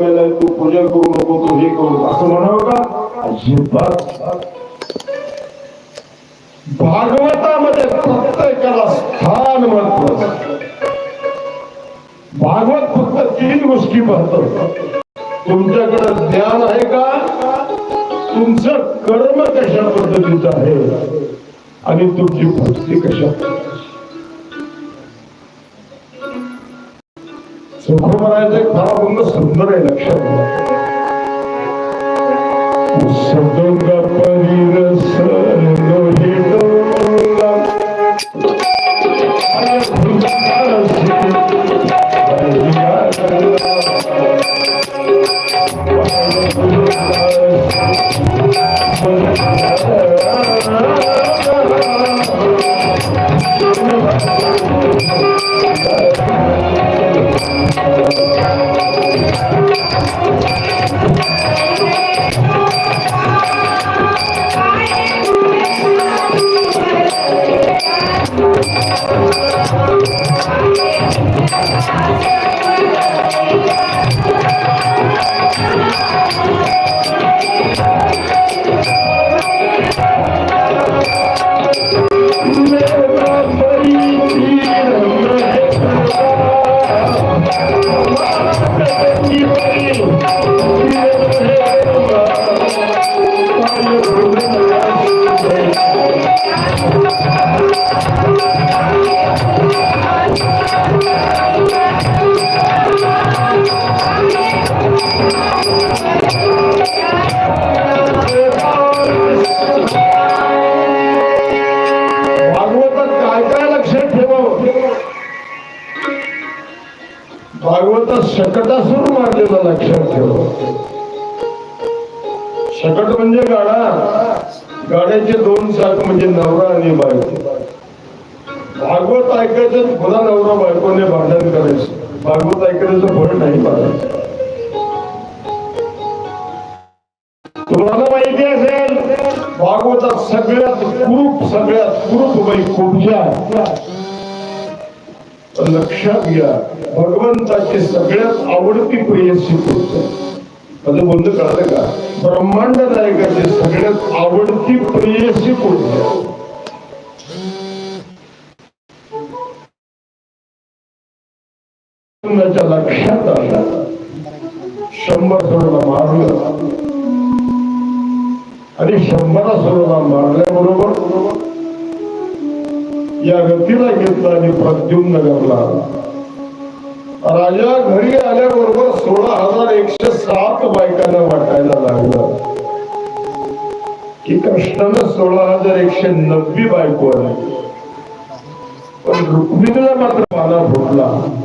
तू पूजा करू नको तू हे करू असं म्हणावं का अजिबात भागवतामध्ये प्रत्येकाला स्थान महत्वाचं भागवत फक्त तीन गोष्टी पाहतो तुमच्याकडे ज्ञान आहे का तुमचं कर्म कशा पद्धतीचं आहे आणि तुमची भक्ती कशा पद्धतीची सुखमरायचं एक फार सुंदर आहे लक्षात घ्या सदोग परिरस नवरा नवरा बायकोने भांडण करायचं. भागवत ऐकण्याचं फळ नाही पाहिजे तुम्हाला माहिती असेल भागवतात सगळ्यात कुरूप सगळ्यात कुरूप बाई कुठल्या? लक्षात घ्या भगवंताची सगळ्यात आवडती प्रेयसी कुठच्या माझं बोलणं कळलं का? ब्रह्मांड नायकाची सगळ्यात आवडती प्रेयसी कुठच्या त्याच्या लक्षात आलं शंभर सोडला मारलं. आणि शंभरा सोडला मारल्याबरोबर या गतीला घेतला आणि प्रद्युम्न घरला राजा घरी आल्याबरोबर सोळा हजार एकशे सात बायकांना वाटायला लागलं. की कृष्णानं सोळा हजार एकशे नव्वद बायको आली पण रुक्मिणीला मात्र पाना फुटला.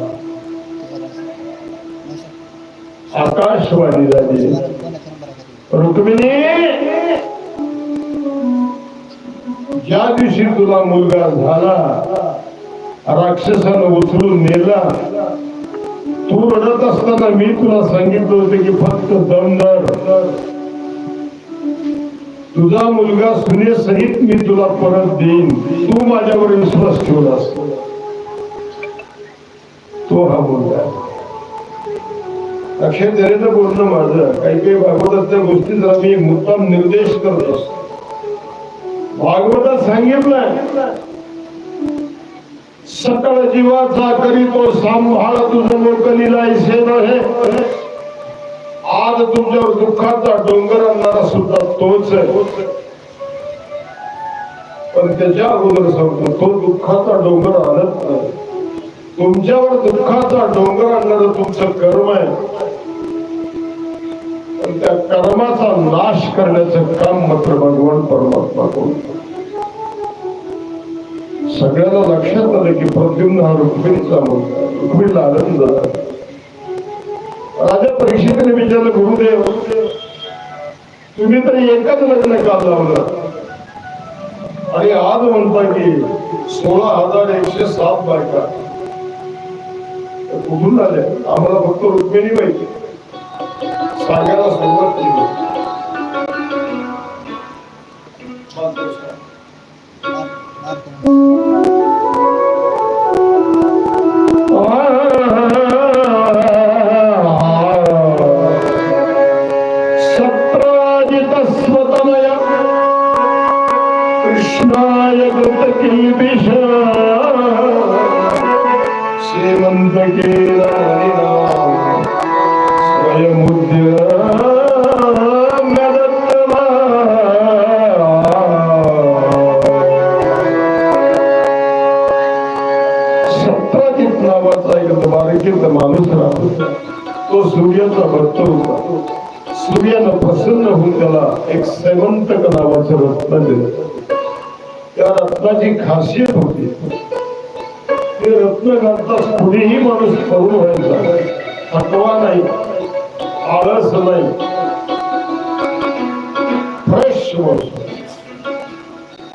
आकाशवाणी झाली. रुक्मिणी! ज्या दिवशी तुला मुलगा झाला. राक्षसानं उचलून नेला. तू रडत असताना मी तुला सांगितलं होतं की फक्त दमदार तुझा मुलगा सुनेसहित मी तुला परत देईन. तू माझ्यावर विश्वास ठेवलास. तो हा मुलगा आहे. अक्षय दरेचं बोलणं माझं. काही काही भागवतातल्या गोष्टी जरा मी मुद्दाम निर्देश करत असतो. भागवतात सांगितलं सकळ जीवाचा करीतो सांभाळ तुझं मोकलीला ऐसे नव्हे आज तुमच्यावर दुःखाचा डोंगर आणणारा सुद्धा तोच आहे. पण त्याच्या अगोदर सांगतो तो दुःखाचा डोंगर आणत नाही. तुमच्यावर दुःखाचा डोंगर आणणारं तुमचं कर्म आहे. पण त्या कर्माचा नाश करण्याचं काम मात्र भगवान परमात्मा करतो सगळ्यांना लक्षात आलं की प्रद्युम्न हा रुक्मिणीचा मुलगा रुक्मिणीला आनंद राजा परीक्षेने विचारलं गुरुदेव तुम्ही तर एकच लग्न का लावलं? आणि आज म्हणता की सोळा हजार एकशे सात बायका. कुठून आल्या? आम्हाला फक्त रुक्मिणी माहिती. Saygıda zorluk gibi. Bak dostlar. स्वतमय कृष्णाय गुप्तकीपिश श्रीमन्तके सूर्याचा भक्त होता सूर्यानं प्रसन्न होऊन त्याला एक सैवंतक नावाचं रत्न दिलं. त्या रत्नाची खासियत होती. ते रत्न घालताच कुणीही माणूस तरुण व्हायचा थकवा नाही. आळस नाही. फ्रेश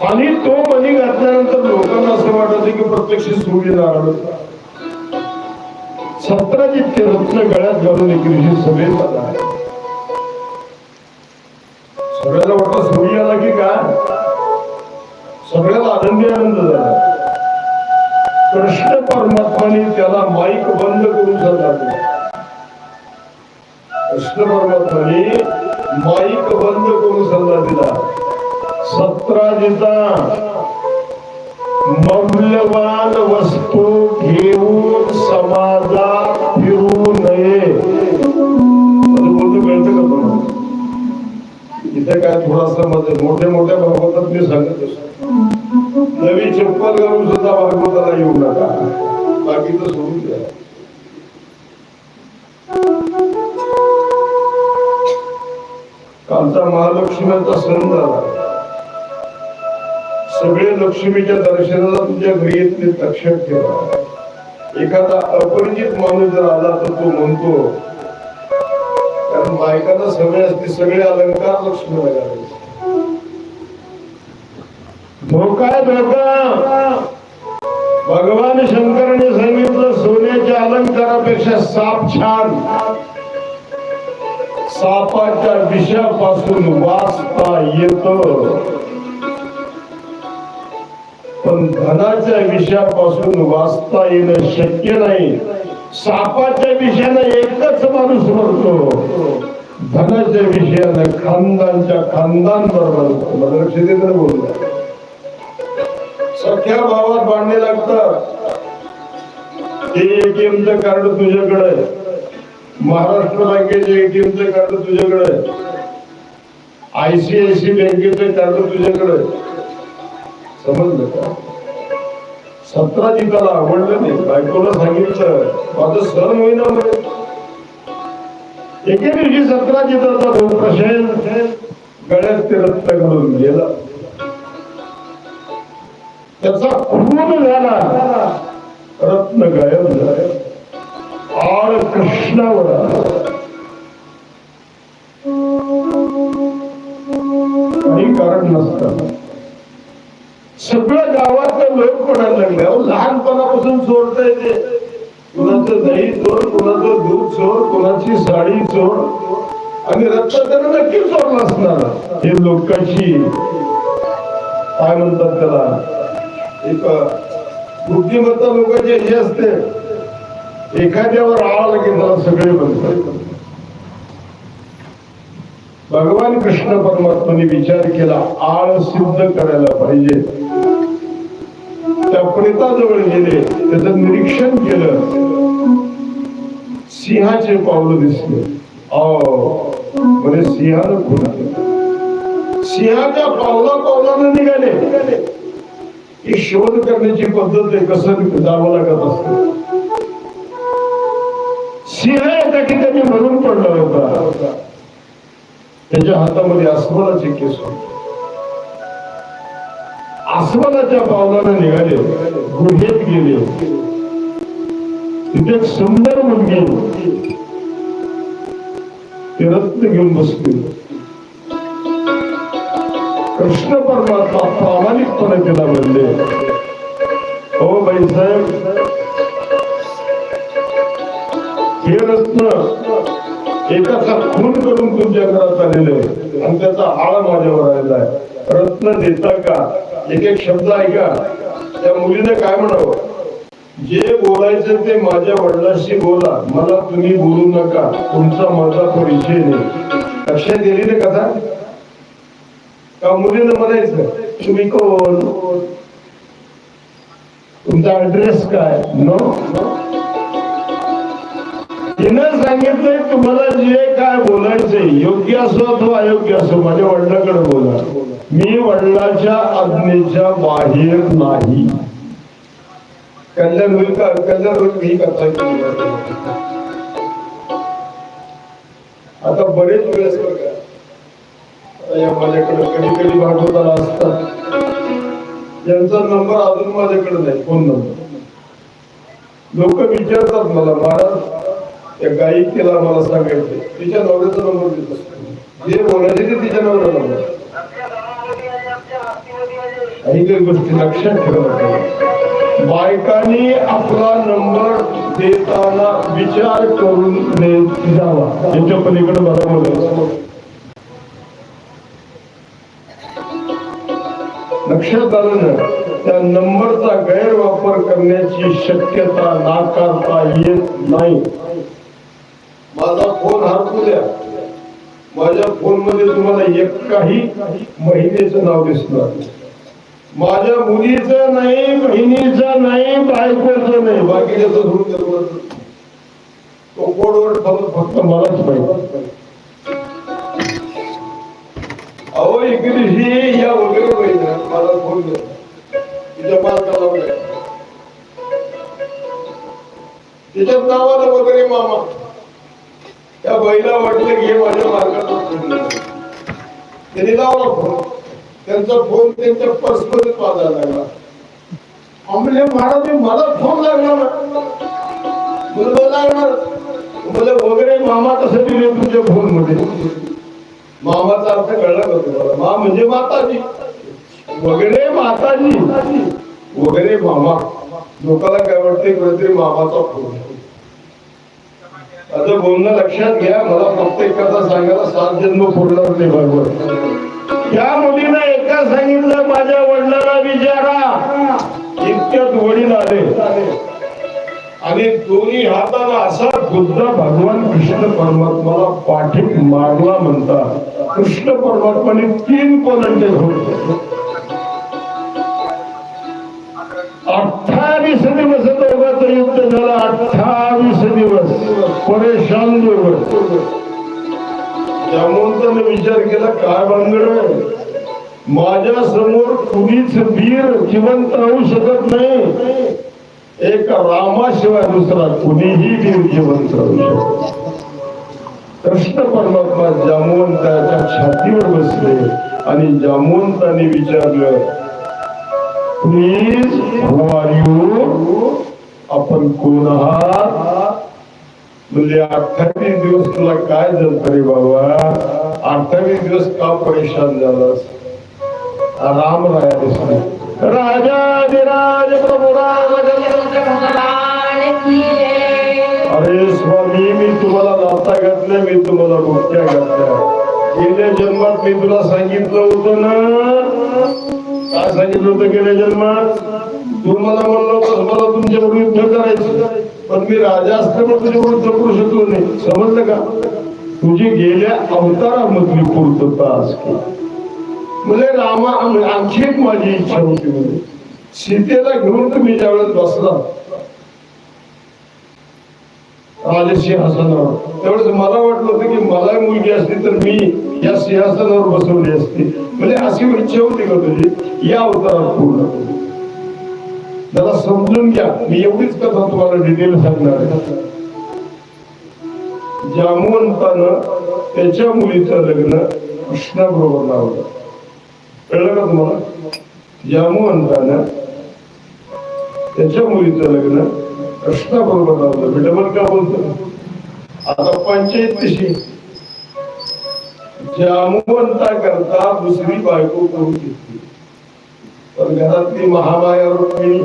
आणि तो मणी घातल्यानंतर लोकांना असं वाटत की प्रत्यक्ष सूर्यनारायण होता. सतराजित रत्न गळ्यात घालून एक दिवशी सभेत आला सगळ्याला वाटतं सूर्य आला की काय? सगळ्याला आनंदी आनंद झाला. कृष्ण परमात्माने त्याला माईक बंद करून झाला कृष्ण परमात्माने माईक बंद करून सल्ला दिला सत्राजिता! मौल्यवान वस्तू घेऊन समाजात फिरू नये. इथे काय थोडासा मध्ये मोठ्या मोठ्या भागवतात मी सांगत असतो. नवी चप्पल घालून सुद्धा भागवताला येऊ नका. बाकी तर सोडून द्या. कालचा महालक्ष्मीचा सण झाला. सगळे लक्ष्मीच्या दर्शनाला तुझ्या घरी येतले लक्षात ठेवा. एखादा अपरिचित माणूस जर आला तर तो म्हणतो कारण बायकांना सगळे असते सगळे अलंकार लक्ष्मीला घालायचे धोका धोका. भगवान शंकरने सांगितलं सोन्याच्या अलंकारापेक्षा साप छान. सापाच्या विषापासून वाचता येत. पण धनाच्या विषयापासून वाचता येणं शक्य नाही. सापाच्या विषयानं एकच माणूस मरतो धनाच्या विषयानं खानदानच्या खानदान बरोबर मला लक्ष देत बोलतो सख्या भावात भांडणे लागतात. ते एटीएमचं कार्ड तुझ्याकडे महाराष्ट्र बँकेचे एटीएमचं कार्ड तुझ्याकडे आयसीआयसी बँकेचं कार्ड तुझ्याकडे समजलं का? सतरा जिताला आवडलं नाही. बायकोला सांगितलं माझं सण होईना म्हणजे एके दिवशी सतरा जिताचा भाऊ प्रशांत गळ्यात ते रक्त घालून गेला. त्याचा खून झाला. रत्न गायब झाले. आळ कृष्णावर आला. कारण नसतं. सगळं गावातलं लोक पडायला लागलं अहो लहानपणापासून चोरता येते. कुणाचं दही चोर कुणाचं दूध चोर कुणाची साडी चोर. आणि रक्त त्यानं नक्की चोरलं असणार हे लोकांची काय म्हणतात त्याला? एक बुद्धिमत्ता लोकांची हे असते. एखाद्यावर आळा की त्याला सगळे म्हणतात. भगवान कृष्ण परमात्माने विचार केला आळ सिद्ध करायला पाहिजे. त्या प्रेताजवळ गेले त्याच निरीक्षण केलं. सिंहाचे पावलं दिसले. म्हणजे सिंहानं सिंहाच्या पावला पावलानं निघाले. ही शोध करण्याची पद्धत आहे कसं जावं लागत असत. सिंह एका ठिकाणी म्हणून पडला होता. त्याच्या हातामध्ये अस्वलाचे केस होते. अस्वलाच्या पावलानं निघाले गुहेत गेले तिथे एक सुंदर मुलगी ते रत्न घेऊन बसले कृष्ण परमात्मा प्रामाणिकपणे तिला म्हणले हो बाईसाहेब हे रत्न एकाचा खून करून तुमच्या घरात आलेले आणि त्याचा आळा माझ्यावर आलेला आहे. रत्न देता का? एक एक शब्द ऐका. त्या मुलीने काय म्हणावं? जे बोलायचं ते माझ्या वडिलांशी बोला. मला तुम्ही बोलू नका. तुमचा माझा परिचय नाही. लक्षात गेली ना कथा? का मुलीनं म्हणायचं? तुम्ही कोण? तुमचा ऍड्रेस काय? नो तिनं सांगितलंय तुम्हाला जे काय बोलायचे योग्य असो अथवा अयोग्य असो माझ्या वडिलाकडे बोला. मी वडिलाच्या आज्ञेच्या बाहेर नाही. कल्याण होईल का? कल्याण होईल मी कथा आता बरेच वेळेस बघा. माझ्याकडे कधी कधी भागवताला असतात. यांचा नंबर अजून माझ्याकडे नाही फोन नंबर. लोक विचारतात मला महाराज त्या गायिकेला मला सांगायचे तिच्या नवऱ्याचा नंबर देत असतो. जे बोलायचे ते तिच्या नवऱ्याला नंबर काही काही गोष्टी लक्षात ठेवा बायकांनी आपला नंबर देताना विचार करून द्यावा त्यांच्या पलीकडे मला. बोलायचं लक्षात आलं ना त्या नंबरचा गैरवापर करण्याची शक्यता नाकारता येत नाही. माझा फोन हरकू द्या. माझ्या फोनमध्ये तुम्हाला एक काही महिलेचं नाव दिसणार. माझ्या मुलीचं नाही बहिणीचं नाही बायकोचं नाही. बाकीच्याचं तो कोडवर फक्त मलाच पाहिजे अहो एक या वगैरे पाहिजे मला फोन द्या. तिच्या मालकाला तिच्या नावाला वगैरे मामा. त्या बैला वाटलं की हे माझ्या मार्गात त्यांनी लावला फोन. त्यांचा फोन त्यांच्या पर्समध्ये वाजायला लागला. आम्ही महाराज मी मला फोन लागणार मुलगा लागणार. मुलं वगैरे मामा तसं दिले तुमच्या फोनमध्ये मामाचा अर्थ कळला का तुम्हाला? मा म्हणजे माताजी. वगैरे माताजी. वगैरे मामा. लोकांना काय वाटते कुठेतरी मामाचा फोन. माझं बोलणं लक्षात घ्या मला प्रत्येकाचा सांगायला सात जन्म पुरणार नाही बरोबर. त्या मुलीनं एका सांगितलं माझ्या वडिलांना विचारा. इतक्यात वडील आले. आणि दोन्ही हाताला असा बुद्ध भगवान कृष्ण परमात्माला पाठीत मारला म्हणतात. कृष्ण परमात्माने तीन पर्यंत होते अठ्ठावीस दिवस दोघांचं झाला अठ्ठावीस दिवस परेशान दिवस. त्यामुळे विचार केला काय भानगड माझ्यासमोर कुणीच वीर जिवंत राहू शकत नाही. एक रामाशिवाय दुसरा कुणीही वीर जिवंत राहू शकत कृष्ण परमात्मा जामवंताच्या छातीवर बसले आणि जामवंताने विचारलं प्लीज हु आर यू आपण कोण आहात? म्हणजे अठ्ठावीस दिवस तुला काय झालं रे बाबा? अठ्ठावीस दिवस का परेशान झालास? राम राया दिसले. राजाधिराज प्रभू अरे स्वामी मी तुम्हाला नाता घातल्या मी तुम्हाला डोक्या घातल्या. गेल्या जन्मात मी तुला सांगितलं होतं ना? काय सांगितलं होतं गेल्या जन्मात? तू मला म्हणलं होतं मला तुमच्यावर युद्ध करायचं पण मी राजा असल्यामुळे तुझ्यावर युद्ध करू शकलो नाही. समजलं का? तुझी गेल्या अवतारामधली पूर्तता असते म्हणजे रामा आणखी एक माझी इच्छा होती म्हणजे. सीतेला घेऊन तुम्ही ज्यावेळेस बसला राजसिंहासनावर त्यावेळेस मला वाटलं होतं की मला मुलगी असती तर मी या सिंहासनावर बसवली असती. म्हणजे अशी इच्छा होती का तुझी? या अवतारात पूर्ण त्याला समजून घ्या. मी एवढीच कथा तुम्हाला डिटेल सांगणार आहे. जामवंतानं त्याच्या मुलीचं लग्न कृष्णाबरोबर लावलं. कळलं का तुम्हाला? जामवंतानं त्याच्या मुलीचं लग्न कृष्णाबरोबर लावलं. मी डबल का बोलतो? आता पंचायत कशी? जामवंता करता दुसरी बायको करून घेतली? पण घरातली महामाया रुक्मिणी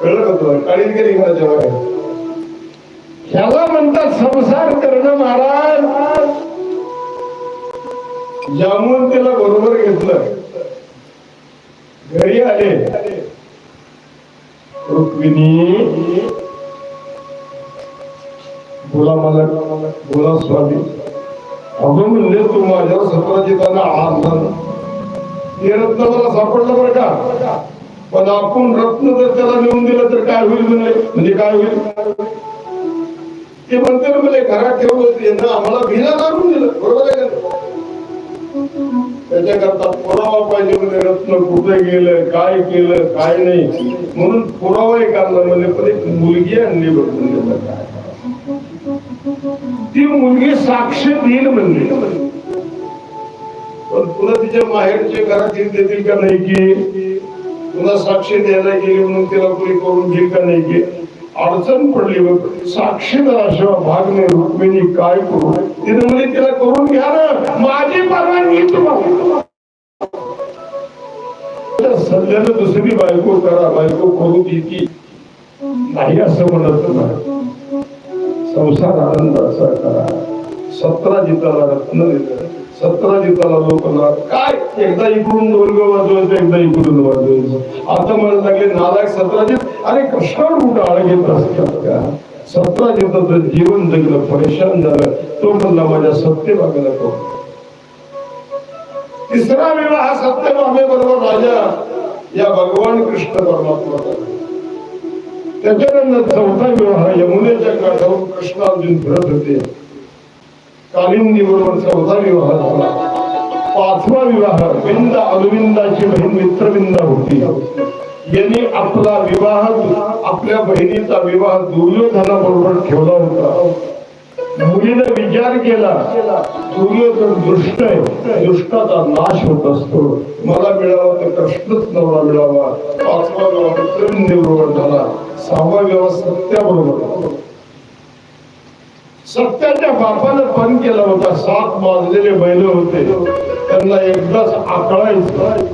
कळलं का तुला? काळीच गेली घराच्या ह्याला म्हणतात संसार करणं महाराज. जामून त्याला बरोबर घेतलं. घरी आले. रुक्मिणी बोला मला बोला स्वामी. अगं म्हणले तू माझ्यावर सत्राजिताना आणला ते रत्न मला सापडलं बरं का? पण आपण रत्न जर त्याला नेऊन दिलं तर काय होईल म्हणले? म्हणजे काय होईल? ते म्हणते ना घरात ठेवलं यांना आम्हाला भिला काढून दिलं. बरोबर आहे का त्याच्याकरता पुरावा पाहिजे म्हणजे रत्न कुठे गेलं? काय केलं? काय नाही? म्हणून पुरावा एक आणला म्हणजे पण एक मुलगी आणली बघून ती मुलगी साक्ष देईल म्हणली. पण तुला तिच्या माहेरचे घरात देतील का नाही की? तुला साक्षी द्यायला गेली म्हणून तिला कोणी करून घेईल का नाही की? अडचण पडली बघ साक्षीदार शिवाय भाग नाही रुक्मिणी काय करू? तिने म्हणजे तिला करून घ्या ना. माझी परवानगी तुम्हाला. सध्याला दुसरी बायको करा बायको करू देती नाही असं म्हणत नाही. संसार आनंदाचा करा. सतरा जिताला रत्न देतात. सतरा दिवसाला लोकांना काय? एकदा इकडून डोलग वाजवायचं एकदा इकडून वाजवायचं. आता मला लागले नालायक सतरा दिवस. अरे कशावर कुठं आळ घेत असतात का सतरा दिवसाचं जीवन जगलं परेशान झालं. तो म्हणला माझ्या सत्य सत्यभागाला तो. तिसरा वेळा विवाह सत्यभामे बरोबर राजा या भगवान कृष्ण परमात्मा. त्याच्यानंतर चौथा विवाह यमुनेच्या काठावर कृष्ण अर्जुन फिरत होते. कालिंदी बरोबर चौथा विवाह झाला. पाचवा विवाह बिंद अरविंदाची बहीण मित्रबिंद होती. यांनी आपला विवाह आपल्या बहिणीचा विवाह दुर्योधना बरोबर ठेवला होता. मुलीने विचार केला दुर्योधन दुष्ट आहे. दुष्टाचा नाश होत असतो. मला मिळावा तर कृष्णच नवरा मिळावा. पाचवा विवाह मित्रबिंदे बरोबर झाला. सहावा विवाह सत्या बरोबर सत्याच्या बापानं पण केला होता. सात माजलेले बैल होते. त्यांना एकदाच आकळायचं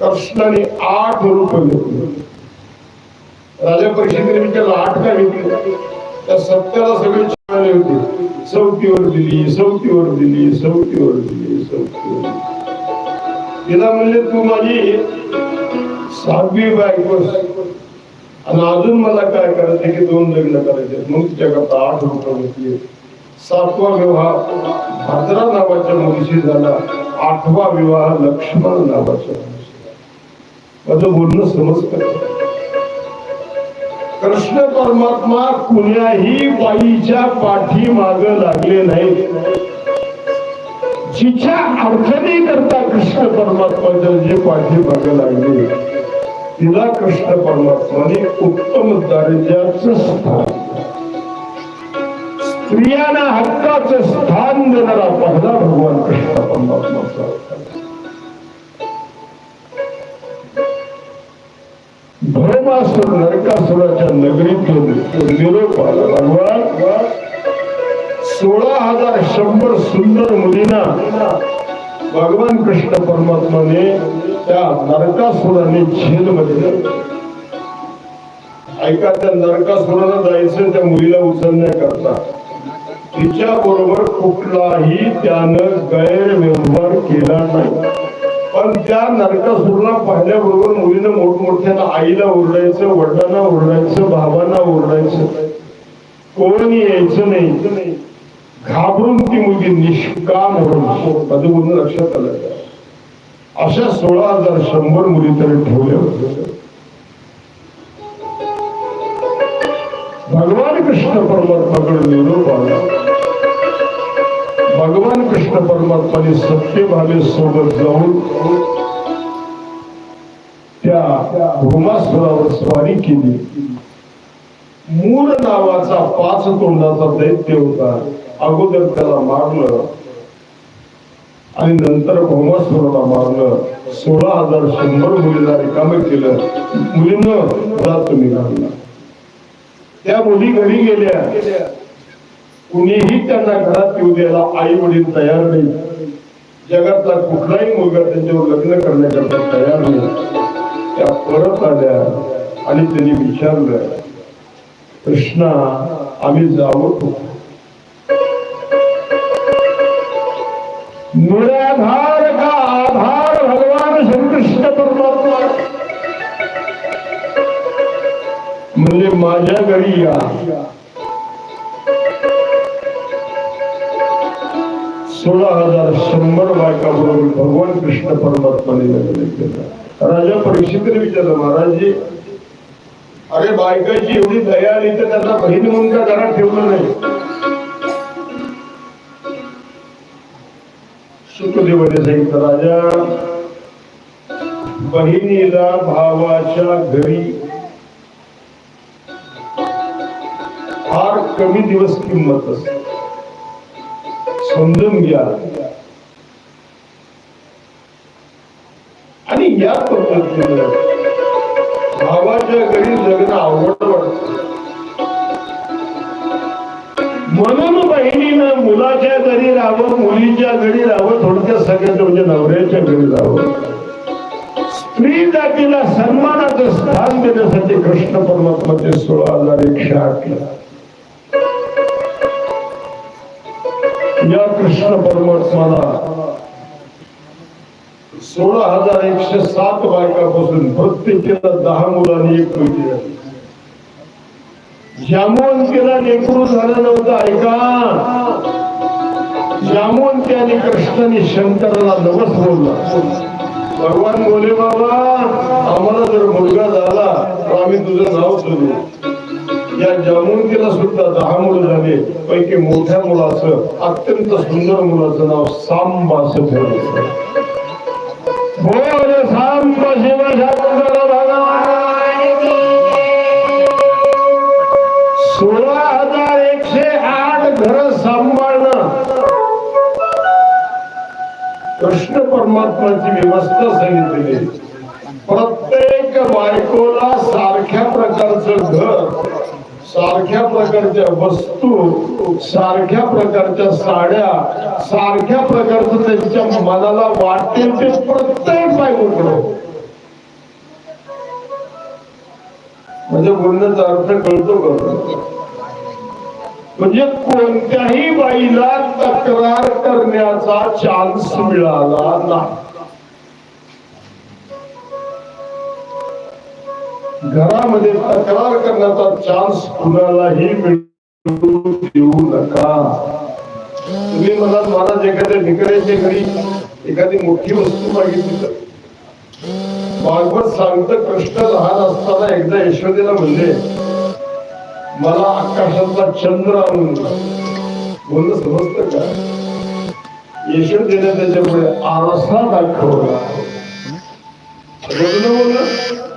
कृष्णाने आठ रुपये घेतले. राजा परिषदेने विचारलं आठ काय घेतले त्या सत्याला सगळे चिळाले होते. चौथीवर दिली चौथीवर दिली चौथीवर दिली चौथीवर तिला म्हणले तू माझी सहावी बायको. आणि अजून मला काय करायचं की दोन लग्न करायचे मग तिच्याकरता आठ रुपये घेतले सातवा विवाह भद्रा नावाच्या मुलीशी झाला. आठवा विवाह लक्ष्मण नावाच्या माझं बोलणं समजतं कृष्ण परमात्मा कुण्याही बाईच्या पाठी माग लागले नाही जिच्या अडचणी करता कृष्ण परमात्माच्या जे पाठी माग लागले. तिला कृष्ण परमात्माने उत्तम दर्जाचं स्थान. स्त्रियांना हक्काचं स्थान देणारा पहिला भगवान कृष्ण परमात्माचा अवतार. नरकासुराच्या नगरीतून निरोप आला. भगवान सोळा हजार शंभर सुंदर मुलींना भगवान कृष्ण परमात्माने त्या नरकासुराने झेलमध्ये ऐका त्या नरकासुराला जायचं त्या मुलीला उचलण्याकरता तिच्या बरोबर कुठलाही त्यानं गैरव्यवहार केला नाही. पण त्या नरकासुरला पाहिल्याबरोबर मुलीनं मोठमोठ्यानं आईला ओरडायचं वडिलांना ओरडायचं भावांना ओरडायचं. कोणी यायचं नाही. घाबरून ती मुलगी निष्काम म्हणून माझं लक्षात आलं. अशा सोळा हजार शंभर मुली तरी ठेवल्या भगवान कृष्ण परमात्माकडे निरोप आला. भगवान कृष्ण परमात्माने सत्यभावे सोबत जाऊन त्या भूमासुरावर स्वारी केली. मूळ नावाचा पाच तोंडाचा दैत्य होता. अगोदर त्याला मारलं. आणि नंतर भौमासुराला मारलं सोळा हजार शंभर मुलीला रिकामे केलं. मुलींना घरात तुम्ही घालला त्या मुली घरी गेल्या. कुणीही त्यांना घरात येऊ द्यायला आई वडील तयार नाही. जगातला कुठलाही मुलगा त्यांच्यावर लग्न करण्याकरता तयार नाही. त्या परत आल्या आणि त्यांनी विचारलं कृष्णा आम्ही जावं निराधार का आधार भगवान श्रीकृष्ण परमात्मा म्हणजे माझ्या घरी या. सोळा हजार शंभर बायका बरोबर भगवान कृष्ण परमात्माने लग्न केलं. राजा परीक्षितीने विचारलं महाराजजी अरे बायकाची एवढी दया आली तर त्यांना बहीण म्हणून का घरात ठेवलं नाही? सुखदेवाने सांगितलं राजा. बहिणीला भावाच्या घरी फार कमी दिवस किंमत असते. समजून घ्या. आणि या पद्धतीने नवऱ्याच्या घरी जावं. स्त्री जातीला सन्मानाचं स्थान देण्यासाठी कृष्ण परमात्माचे सोळा हजार एकशे आठ या कृष्ण परमात्माला सोळा हजार एकशे सात बायकापासून प्रत्येकीला दहा मुलांनी एक मुलगी झाली. केला नेकरू झालं नव्हतं ऐका. जामून त्याने कृष्णाने शंकराला नवस बोलला. भगवान बोले बाबा आम्हाला जर मुलगा झाला तर आम्ही तुझं नाव सुरू. या जामवंतीला सुद्धा दहा मुलं झाले. पैकी मोठ्या मुलाचं अत्यंत सुंदर मुलाचं नाव सांबा असं ठेवलं बोल सांब शिव सोळा हजार एकशे आठ घर सांबा कृष्ण परमात्माची व्यवस्था सांगितलेली प्रत्येक बायकोला सारख्या प्रकारचं घर सारख्या प्रकारच्या वस्तू सारख्या प्रकारच्या साड्या सारख्या प्रकारचं त्यांच्या मनाला वाटेल ते प्रत्येक बायकोकडे. म्हणजे बोलण्याचा अर्थ कळतो का? म्हणजे कोणत्याही बाईला तक्रार करण्याचा चान्स मिळाला नाही. घरामध्ये तक्रार करण्याचा चान्स कुणालाही मिळू देऊ नका. तुम्ही मला महाराज एखाद्या निकऱ्याच्या घरी एखादी मोठी वस्तू मागितली तर. भागवत सांगत कृष्ण लहान असताना एकदा यशोदेला म्हणजे मला आकाशातला चंद्र आणून दे. समजतं का? यशोदेने त्याच्यामुळे आरसा दाखवला. बोललं